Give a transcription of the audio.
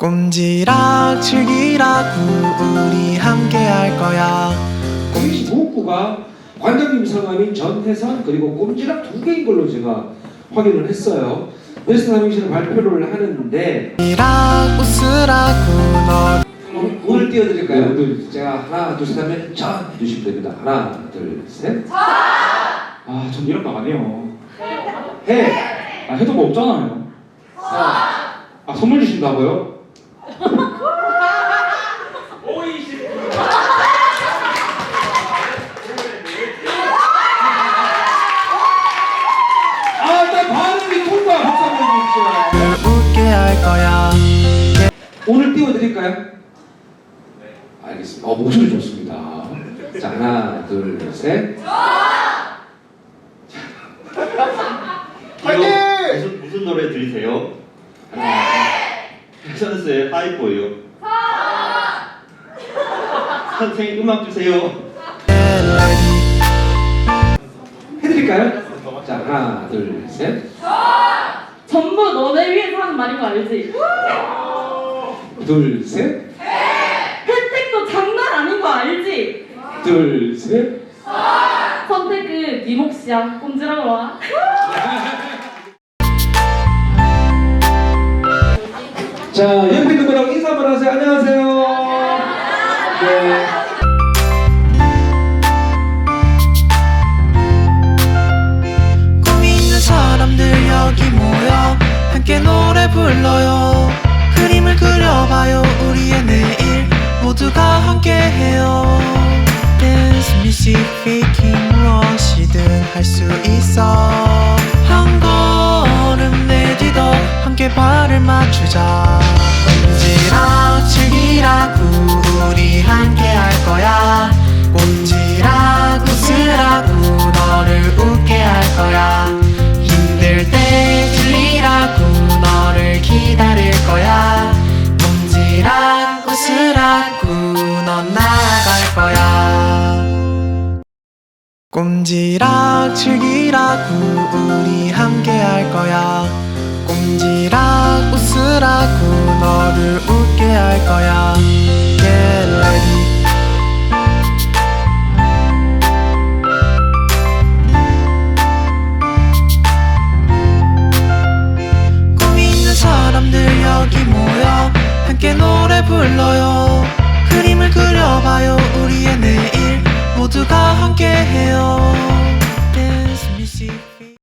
꼼지락 즐기라고 우리 함께 할 거야 당시 무국부가 관장님 성함인 전혜선 그리고 꼼지락 두 개인 걸로 제가 확인을 했어요. 베스트 남행시를 발표를 하는데 꼼지락 웃으라고 너 오늘, 오늘 띄워드릴까요? 오늘 제가 하나 둘셋 하면 전 해주시면 됩니다. 하나 둘 셋. 아, 전 이런 거안 해요. 해. 아, 해도 뭐 없잖아요. 아 선물 주신다고요? 아, 일단 반응이 통과 박수 한번 주십시오. 웃게 할 거야 오늘 띄워드릴까요? 네. 알겠습니다. 어, 목소리 좋습니다. 자, 하나, 둘, 셋. 이거 무슨 무슨 노래 들으세요? 선수의 하이포예요. 선생님 음악 주세요. 해드릴까요? 자, 하나, 둘, 셋. 전부 너네 위해서 하는 말인 거 알지? 둘, 셋. 혜택도 장난 아닌 거 알지? 둘, 셋. 선택은 네 몫이야. 꼼지락으로 와. 자, 옆에 누구랑 인사 한번 하세요. 안녕하세요. 네. 꿈 있는 사람들 여기 모여 함께 노래 불러요 그림을 그려봐요 우리의 내일 모두가 함께해요 댄스 뮤직 피킹 무엇이든 할 수 있어 한 걸음 내디도 함께 발을 맞추자. 꼼지락 즐기라고 우리 함께 할 거야. 꼼지락 웃으라고 너를 웃게 할 거야. 힘들 때 들리라고 너를 기다릴 거야. 꼼지락 웃으라고 넌 나아갈 거야. 꼼지락 즐기라고 우리 함께 할 거야 꼼지락 웃으라고 너를 웃게 할 거야. Get 꿈이 있는 사람들 여기 모여 함께 노래 불러요. 그림을 그려봐요. 우리의 내일 모두가 함께해요.